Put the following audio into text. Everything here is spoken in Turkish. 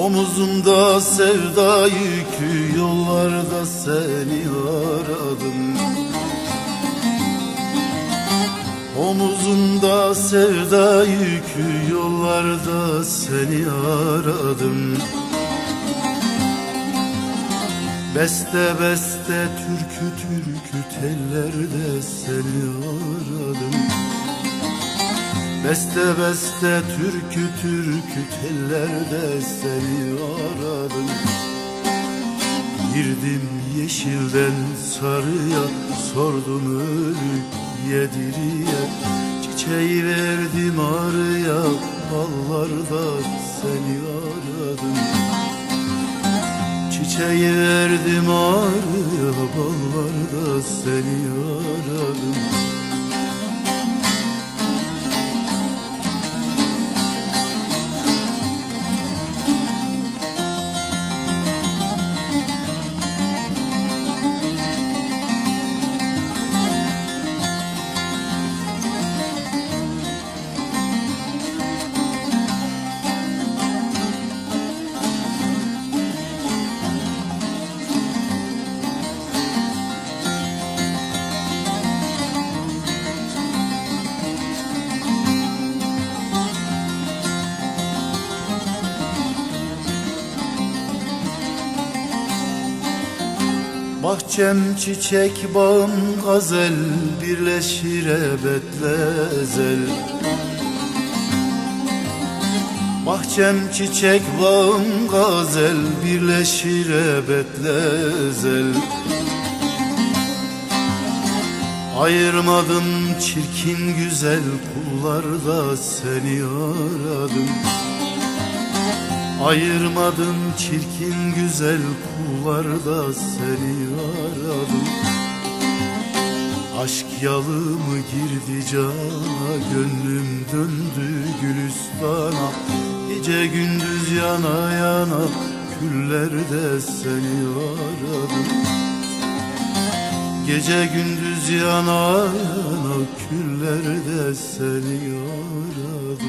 Omuzumda sevda yükü yollarda seni aradım. Omuzumda sevda yükü yollarda seni aradım. Beste beste türkü türkü tellerde seni aradım Beste beste türkü türkü tellerde seni aradım. Girdim yeşilden sarıya sordum ölüp yediriye. Çiçeği verdim arıya ballarda seni aradım. Çiçeği verdim arıya ballarda seni aradım Bahçem çiçek bağım gazel Birleşir ebetle ezel. Bahçem çiçek bağım gazel Birleşir ebetle ezel. Ayırmadım çirkin güzel kullarda seni aradım Ayırmadım çirkin güzel kullarda seni aradım. Aşk yalı mı girdi cana Gönlüm döndü gülüstana. Gece gündüz yana yana Küllerde seni aradım. Gece gündüz yana yana Küllerde seni aradım